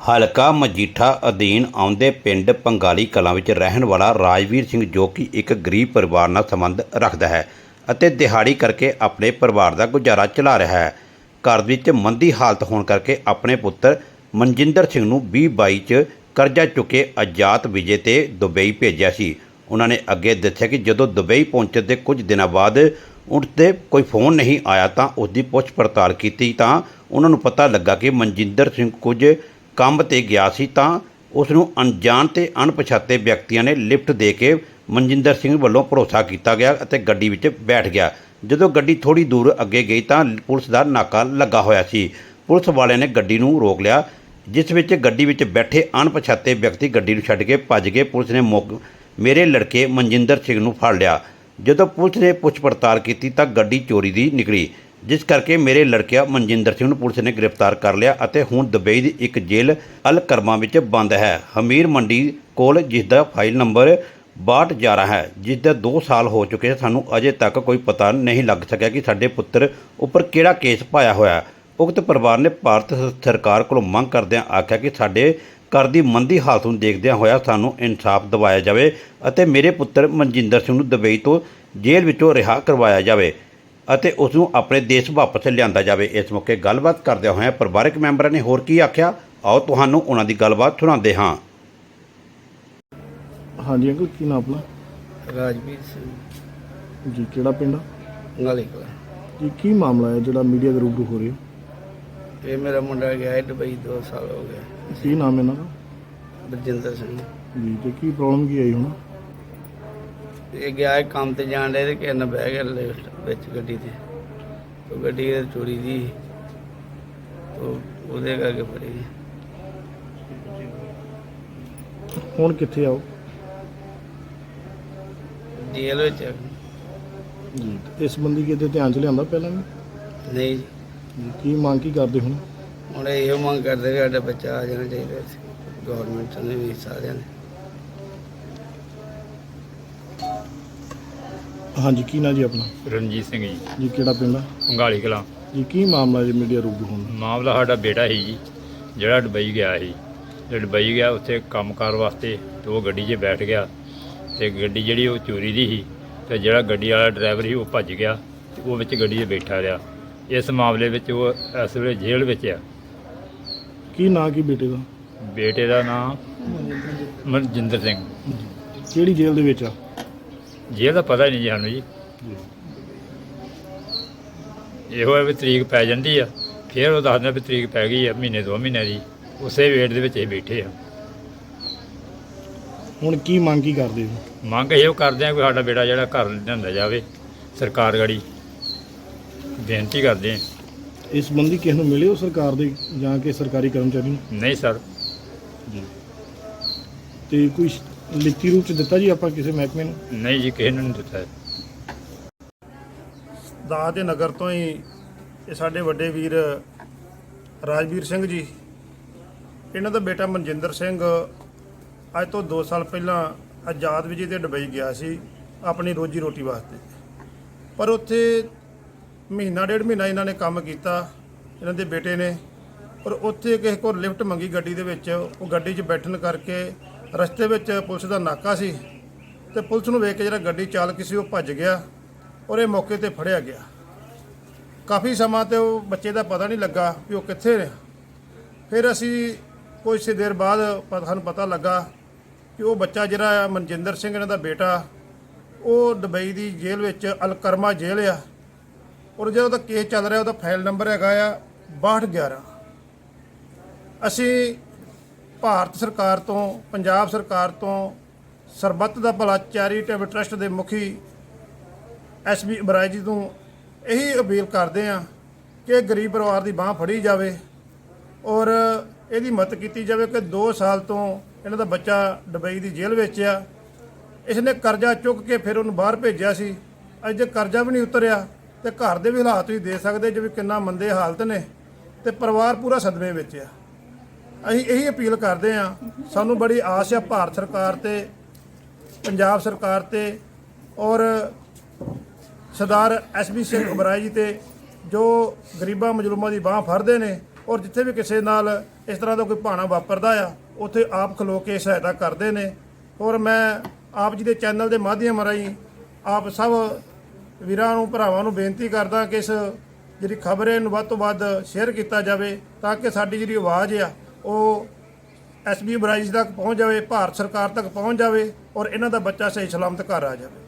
ਹਲਕਾ ਮਜੀਠਾ ਅਧੀਨ ਆਉਂਦੇ ਪਿੰਡ ਪੰਗਾਲੀ ਕਲਾਂ ਵਿੱਚ ਰਹਿਣ ਵਾਲਾ ਰਾਜਵੀਰ ਸਿੰਘ ਜੋ ਕਿ ਇੱਕ ਗਰੀਬ ਪਰਿਵਾਰ ਨਾਲ ਸੰਬੰਧ ਰੱਖਦਾ ਹੈ ਅਤੇ ਦਿਹਾੜੀ ਕਰਕੇ ਆਪਣੇ ਪਰਿਵਾਰ ਦਾ ਗੁਜ਼ਾਰਾ ਚਲਾ ਰਿਹਾ ਹੈ। ਘਰ ਵਿੱਚ ਮੰਦੀ ਹਾਲਤ ਹੋਣ ਕਰਕੇ ਆਪਣੇ ਪੁੱਤਰ ਮਨਜਿੰਦਰ ਸਿੰਘ ਨੂੰ 2022 ਚ ਕਰਜ਼ਾ ਚੁੱਕੇ ਆਜ਼ਾਦ ਵਿਜੇ ਤੇ ਦੁਬਈ ਭੇਜਿਆ ਸੀ। ਉਹਨਾਂ ਨੇ ਅੱਗੇ ਦੱਸਿਆ ਕਿ ਜਦੋਂ ਦੁਬਈ ਪਹੁੰਚਣ ਦੇ ਕੁਝ ਦਿਨਾਂ ਬਾਅਦ ਉਸ ਤੇ ਕੋਈ ਫੋਨ ਨਹੀਂ ਆਇਆ ਤਾਂ ਉਸ ਦੀ ਪੁੱਛ ਪੜਤਾਲ ਕੀਤੀ ਤਾਂ ਉਹਨਾਂ ਨੂੰ ਪਤਾ ਲੱਗਾ ਕਿ ਮਨਜਿੰਦਰ ਸਿੰਘ ਕੁਝ ਕੰਮ ਤੇ ਗਿਆ ਸੀ ਤਾਂ ਉਸ ਨੂੰ ਅਣਜਾਣ ਤੇ ਅਣਪਛਾਤੇ ਵਿਅਕਤੀਆਂ ਨੇ ਲਿਫਟ ਦੇ ਕੇ ਮਨਜਿੰਦਰ ਸਿੰਘ ਵੱਲੋਂ ਭਰੋਸਾ ਕੀਤਾ ਗਿਆ ਅਤੇ ਗੱਡੀ ਵਿੱਚ ਬੈਠ ਗਿਆ। ਜਦੋਂ ਗੱਡੀ ਥੋੜੀ ਦੂਰ ਅੱਗੇ ਗਈ ਤਾਂ ਪੁਲਿਸ ਦਾ ਨਾਕਾ ਲੱਗਾ ਹੋਇਆ ਸੀ। ਪੁਲਿਸ ਵਾਲਿਆਂ ਨੇ ਗੱਡੀ ਨੂੰ ਰੋਕ ਲਿਆ, ਜਿਸ ਵਿੱਚ ਗੱਡੀ ਵਿੱਚ ਬੈਠੇ ਅਣਪਛਾਤੇ ਵਿਅਕਤੀ ਗੱਡੀ ਨੂੰ ਛੱਡ ਕੇ ਭੱਜ ਗਏ। ਪੁਲਿਸ ਨੇ ਮੌਕ- ਮੇਰੇ ਲੜਕੇ ਮਨਜਿੰਦਰ ਸਿੰਘ ਨੂੰ ਫੜ ਲਿਆ। ਜਦੋਂ ਪੁਲਿਸ ਨੇ ਪੁੱਛ ਪੜਤਾਲ ਕੀਤੀ ਤਾਂ ਗੱਡੀ ਚੋਰੀ ਦੀ ਨਿਕਲੀ। ਜਿਸ ਕਰਕੇ ਮੇਰੇ ਲੜਕਿਆ ਮਨਜਿੰਦਰ ਸਿੰਘ ਨੂੰ ਪੁਲਿਸ ਨੇ ਗ੍ਰਿਫਤਾਰ ਕਰ ਲਿਆ ਅਤੇ ਹੁਣ ਦੁਬਈ ਦੀ ਇੱਕ ਜੇਲ੍ਹ ਅਲ ਕਰਮਾ ਵਿੱਚ ਬੰਦ ਹੈ। ਹਮੀਰ ਮੰਡੀ ਕੋਲ ਜਿਸ ਦਾ ਫਾਈਲ ਨੰਬਰ 6211 ਹੈ ਜਿਸ ਦੇ 2 ਸਾਲ ਹੋ ਚੁੱਕੇ ਸਾਨੂੰ ਅਜੇ ਤੱਕ ਕੋਈ ਪਤਾ ਨਹੀਂ ਲੱਗ ਸਕਿਆ ਕਿ ਸਾਡੇ ਪੁੱਤਰ ਉੱਪਰ ਕਿਹੜਾ ਕੇਸ ਪਾਇਆ ਹੋਇਆ ਉਕਤ ਪਰਿਵਾਰ ਨੇ ਭਾਰਤ ਸਰਕਾਰ ਕੋਲੋਂ ਮੰਗ ਕਰਦਿਆਂ ਆਖਿਆ ਕਿ ਸਾਡੇ ਘਰ ਦੀ ਮੰਦੀ ਹਾਲਤ ਨੂੰ ਦੇਖਦਿਆਂ ਹੋਇਆ ਸਾਨੂੰ ਇਨਸਾਫ ਦਿਵਾਇਆ ਜਾਵੇ ਅਤੇ ਮੇਰੇ ਪੁੱਤਰ ਮਨਜਿੰਦਰ ਸਿੰਘ ਨੂੰ ਦੁਬਈ ਤੋਂ ਜੇਲ੍ਹ ਵਿੱਚੋਂ ਰਿਹਾ ਕਰਵਾਇਆ ਜਾਵੇ। ਅਤੇ ਉਸ ਨੂੰ ਆਪਣੇ ਦੇਸ਼ ਵਾਪਸ ਲਿਆਂਦਾ ਜਾਵੇ। ਇਸ ਮੌਕੇ ਗੱਲਬਾਤ ਕਰਦਿਆਂ ਹੋਇਆਂ ਪਰਿਵਾਰਕ ਮੈਂਬਰਾਂ ਨੇ ਹੋਰ ਕੀ ਆਖਿਆ? ਆਓ ਤੁਹਾਨੂੰ ਉਹਨਾਂ ਦੀ ਗੱਲਬਾਤ ਸੁਣਾਉਂਦੇ ਹਾਂ। ਹਾਂਜੀ ਅੰਕਲ ਕੀ ਨਾਮ ਆਪਣਾ? ਰਾਜਵੀਰ ਸਿੰਘ। ਜੀ ਕਿਹੜਾ ਪਿੰਡ ਆ? ਕਲਾ। ਜੀ ਕੀ ਮਾਮਲਾ ਹੈ ਜਿਹੜਾ ਮੀਡੀਆ ਦੇ ਰੂਬਰੂ ਹੋ ਰਿਹਾ ਇਹ ਮੇਰਾ ਮੁੰਡਾ ਗਿਆ ਹੈ ਦੁਬਈ 2 ਸਾਲ ਹੋ ਗਏ। ਕੀ ਨਾਮ ਹੈ ਇਹਨਾਂ ਦਾ? ਬਰਜਿੰਦਰ ਸਿੰਘ। ਜੀ ਤੇ ਕੀ ਪ੍ਰੋਬਲਮ ਕੀ ਆਈ ਹੁਣ? ਇਹ ਗਿਆ ਕੰਮ ਤੇ ਜਾਣ ਦੇ ਤੇ ਕਿਸੇ ਨਾਲ ਬਹਿ ਗਿਆ ਲਿਫਟ ਵਿੱਚ ਗੱਡੀ ਤੇ। ਉਹ ਗੱਡੀ ਇਹ ਚੋਰੀ ਦੀ ਉਹ ਉਹਦੇ ਕਰਕੇ ਫੜੀ। ਹੁਣ ਕਿੱਥੇ ਆਓ ਜੇਲ੍ਹ ਵਿੱਚ ਆ। ਜੀ ਇਸ ਸੰਬੰਧੀ ਕਿਤੇ ਧਿਆਨ ਚ ਲਿਆਂਦਾ ਪਹਿਲਾਂ ਵੀ? ਨਹੀਂ ਜੀ। ਜੀ ਕੀ ਮੰਗ ਕੀ ਕਰਦੇ ਹੁਣ? ਹੁਣ ਇਹ ਮੰਗ ਕਰਦੇ ਵੀ ਸਾਡਾ ਬੱਚਾ ਆ ਜਾਣਾ ਚਾਹੀਦਾ ਸੀ। ਗਵਰਨਮੈਂਟ ਨੇ ਵੀ ਸਾਰਿਆਂ ਨੇ। ਹਾਂਜੀ ਕੀ ਨਾਂ ਜੀ ਆਪਣਾ? ਰਣਜੀਤ ਸਿੰਘ ਜੀ। ਜੀ ਕਿਹੜਾ ਪਿੰਡ ਆ? ਪੰਗਾਲੀ ਕਲਾਂ। ਜੀ ਕੀ ਮਾਮਲਾ ਜੀ ਮੀਡੀਆ ਰੂਬਰੂ ਹੋਣ ਦਾ? ਮਾਮਲਾ ਸਾਡਾ ਬੇਟਾ ਸੀ ਜੀ ਜਿਹੜਾ ਦੁਬਈ ਗਿਆ ਸੀ। ਜਿਹੜਾ ਦੁਬਈ ਗਿਆ ਉੱਥੇ ਕੰਮਕਾਰ ਵਾਸਤੇ ਤੇ ਉਹ ਗੱਡੀ 'ਚ ਬੈਠ ਗਿਆ ਤੇ ਗੱਡੀ ਜਿਹੜੀ ਉਹ ਚੋਰੀ ਦੀ ਸੀ ਤੇ ਜਿਹੜਾ ਗੱਡੀ ਵਾਲਾ ਡਰਾਈਵਰ ਸੀ ਉਹ ਭੱਜ ਗਿਆ ਤੇ ਉਹ ਵਿੱਚ ਗੱਡੀ 'ਚ ਬੈਠਾ ਰਿਹਾ। ਇਸ ਮਾਮਲੇ ਵਿੱਚ ਉਹ ਇਸ ਵੇਲੇ ਜੇਲ੍ਹ ਵਿੱਚ ਆ। ਕੀ ਨਾਂ ਕੀ ਬੇਟੇ ਦਾ? ਬੇਟੇ ਦਾ ਨਾਮ ਮਨਜਿੰਦਰ ਸਿੰਘ। ਕਿਹੜੀ ਜੇਲ੍ਹ ਦੇ ਵਿੱਚ ਆ? ਜੇਲ੍ਹ ਦਾ ਪਤਾ ਹੀ ਨਹੀਂ ਜੀ ਸਾਨੂੰ ਜੀ। ਇਹੋ ਹੈ ਵੀ ਤਰੀਕ ਪੈ ਜਾਂਦੀ ਆ ਫਿਰ ਉਹ ਦੱਸਦਾ ਵੀ ਤਰੀਕ ਪੈ ਗਈ ਆ ਮਹੀਨੇ ਦੋ ਮਹੀਨੇ ਦੀ। ਉਸੇ ਵੇਟ ਦੇ ਵਿੱਚ ਇਹ ਬੈਠੇ ਆ। ਹੁਣ ਕੀ ਮੰਗ ਕੀ ਕਰਦੇ ਹੋ? ਮੰਗ ਇਹੋ ਕਰਦੇ ਆ ਕਿ ਸਾਡਾ ਬੇਟਾ ਜਿਹੜਾ ਘਰ ਲਿਆਂਦਾ ਜਾਵੇ ਸਰਕਾਰ ਗੜੀ। ਬੇਨਤੀ ਕਰਦੇ ਆ। ਇਸ ਸੰਬੰਧੀ ਕਿਸ ਨੂੰ ਮਿਲੇ ਹੋ ਸਰਕਾਰ ਦੇ ਜਾਂ ਕਿ ਸਰਕਾਰੀ ਕਰਮਚਾਰੀ ਨੂੰ? ਨਹੀਂ ਸਰ। ਤੇ ਕੋਈ ਲਿਖਤੀ ਰੂਪ ਚ ਦਿੱਤਾ ਜੀ ਆਪਾਂ ਕਿਸੇ ਮਹਿਕਮੇ ਨੂੰ? ਨਹੀਂ ਜੀ ਕਿਸੇ ਨੂੰ ਨਹੀਂ ਦਿੱਤਾ। ਦਾਸ ਦੇ ਨਗਰ ਤੋਂ ਹੀ ਇਹ ਸਾਡੇ ਵੱਡੇ ਵੀਰ ਰਾਜਵੀਰ ਸਿੰਘ ਜੀ। ਇਹਨਾਂ ਦਾ ਬੇਟਾ ਮਨਜਿੰਦਰ ਸਿੰਘ ਅੱਜ ਤੋਂ 2 ਸਾਲ ਪਹਿਲਾਂ ਆਜ਼ਾਦ ਵਿਜੇ ਤੇ ਦੁਬਈ ਗਿਆ ਸੀ ਆਪਣੀ ਰੋਜੀ ਰੋਟੀ ਵਾਸਤੇ। ਪਰ ਉੱਥੇ ਮਹੀਨਾ ਡੇਢ ਮਹੀਨਾ ਇਹਨਾਂ ਨੇ ਕੰਮ ਕੀਤਾ ਇਹਨਾਂ ਦੇ ਬੇਟੇ ਨੇ। ਪਰ ਉੱਥੇ ਕਿਸੇ ਕੋਲ ਲਿਫਟ ਮੰਗੀ ਗੱਡੀ ਦੇ ਵਿੱਚ ਉਹ ਗੱਡੀ 'ਚ ਬੈਠਣ ਕਰਕੇ ਰਸਤੇ ਵਿੱਚ ਪੁਲਿਸ ਦਾ ਨਾਕਾ ਸੀ ਤੇ ਪੁਲਿਸ ਨੂੰ ਵੇਖ ਕੇ ਜਿਹੜਾ ਗੱਡੀ ਚਾਲਕ ਸੀ ਉਹ ਭੱਜ ਗਿਆ ਔਰ ਇਹ ਮੌਕੇ ਤੇ ਫੜਿਆ ਗਿਆ। ਕਾਫੀ ਸਮਾਂ ਤੇ ਉਹ ਬੱਚੇ ਦਾ ਪਤਾ ਨਹੀਂ ਲੱਗਾ ਵੀ ਉਹ ਕਿੱਥੇ ਨੇ। ਫਿਰ ਅਸੀਂ ਕੁਝ ਦੇਰ ਬਾਅਦ ਪ- ਸਾਨੂੰ ਪਤਾ ਲੱਗਾ ਕਿ ਉਹ ਬੱਚਾ ਜਿਹੜਾ ਆ ਮਨਜਿੰਦਰ ਸਿੰਘ ਇਹਨਾਂ ਦਾ ਬੇਟਾ, ਉਹ ਦੁਬਈ ਦੀ ਜੇਲ੍ਹ ਵਿੱਚ ਅਲਕਰਮਾ ਜੇਲ੍ਹ ਆ ਔਰ ਜਿਹੜਾ ਉਹਦਾ ਕੇਸ ਚੱਲ ਰਿਹਾ ਉਹਦਾ ਫਾਈਲ ਨੰਬਰ ਹੈਗਾ ਆ 6211 ਅਸੀਂ ਭਾਰਤ ਸਰਕਾਰ ਤੋਂ, ਪੰਜਾਬ ਸਰਕਾਰ ਤੋਂ ਸਰਬੱਤ ਦਾ ਭਲਾ ਚੈਰੀਟੇਬਲ ਟਰਸਟ ਦੇ ਮੁਖੀ ਐਸਬੀ ਅਬਰਾਜ ਜੀ ਤੋਂ ਇਹੀ ਅਪੀਲ ਕਰਦੇ ਆ ਕਿ ਗਰੀਬ ਪਰਿਵਾਰ ਦੀ ਬਾਹ ਫੜੀ ਜਾਵੇ ਔਰ ਇਹਦੀ ਮਦਦ ਕੀਤੀ ਜਾਵੇ ਕਿ 2 ਸਾਲ ਤੋਂ ਇਹਨਾਂ ਦਾ ਬੱਚਾ ਦੁਬਈ ਦੀ ਜੇਲ੍ਹ ਵਿੱਚ ਆ। ਇਸ ਨੇ ਕਰਜ਼ਾ ਚੁੱਕ ਕੇ ਫਿਰ ਉਹਨੂੰ ਬਾਹਰ ਭੇਜਿਆ ਸੀ। ਅੱਜ ਕਰਜ਼ਾ ਵੀ ਨਹੀਂ ਉਤਰਿਆ ਤੇ ਘਰ ਦੇ ਵੀ ਹਾਲਾਤ ਤੁਸੀਂ ਦੇ ਸਕਦੇ ਜਿਵੇਂ ਕਿੰਨਾ ਮੰਦੇ ਹਾਲਤ ਨੇ ਤੇ ਪਰਿਵਾਰ ਪੂਰਾ ਸਦਮੇ ਵਿੱਚ ਆ। ਅਸੀਂ ਇਹੀ ਅਪੀਲ ਕਰਦੇ ਆ ਸਾਨੂੰ ਬੜੀ ਆਸ ਆ ਭਾਰਤ ਸਰਕਾਰ ਤੇ, ਪੰਜਾਬ ਸਰਕਾਰ ਤੇ ਔਰ ਸਰਦਾਰ ਐਸਬੀ ਸਿੰਘ ਉਬਰਾਏ ਜੀ ਤੇ ਜੋ ਗਰੀਬਾਂ ਮਜਲੂਮਾਂ ਦੀ ਬਾਹ ਫੜਦੇ ਨੇ ਔਰ ਜਿੱਥੇ ਵੀ ਕਿਸੇ ਨਾਲ ਇਸ ਤਰ੍ਹਾਂ ਦਾ ਕੋਈ ਭਾਣਾ ਵਾਪਰਦਾ ਆ, ਉੱਥੇ ਆਪ ਖਲੋ ਕੇ ਸਹਾਇਤਾ ਕਰਦੇ ਨੇ। ਔਰ ਮੈਂ ਆਪ ਜੀ ਦੇ ਚੈਨਲ ਦੇ ਮਾਧਿਅਮ ਰਾਹੀਂ ਆਪ ਸਭ ਵੀਰਾਂ ਨੂੰ, ਭਰਾਵਾਂ ਨੂੰ ਬੇਨਤੀ ਕਰਦਾ ਕਿ ਇਸ ਜਿਹੜੀ ਖਬਰ ਹੈ, ਇਹਨੂੰ ਵੱਧ ਤੋਂ ਵੱਧ ਸ਼ੇਅਰ ਕੀਤਾ ਜਾਵੇ ਤਾਂ ਕਿ ਸਾਡੀ ਜਿਹੜੀ ਆਵਾਜ਼ ਆ ਉਹ ਐਸਬੀ ਬਰਾਈਜ਼ ਤੱਕ ਪਹੁੰਚ ਜਾਵੇ, ਭਾਰਤ ਸਰਕਾਰ ਤੱਕ ਪਹੁੰਚ ਜਾਵੇ ਔਰ ਇਹਨਾਂ ਦਾ ਬੱਚਾ ਸਹੀ ਸਲਾਮਤ ਘਰ ਆ ਜਾਵੇ।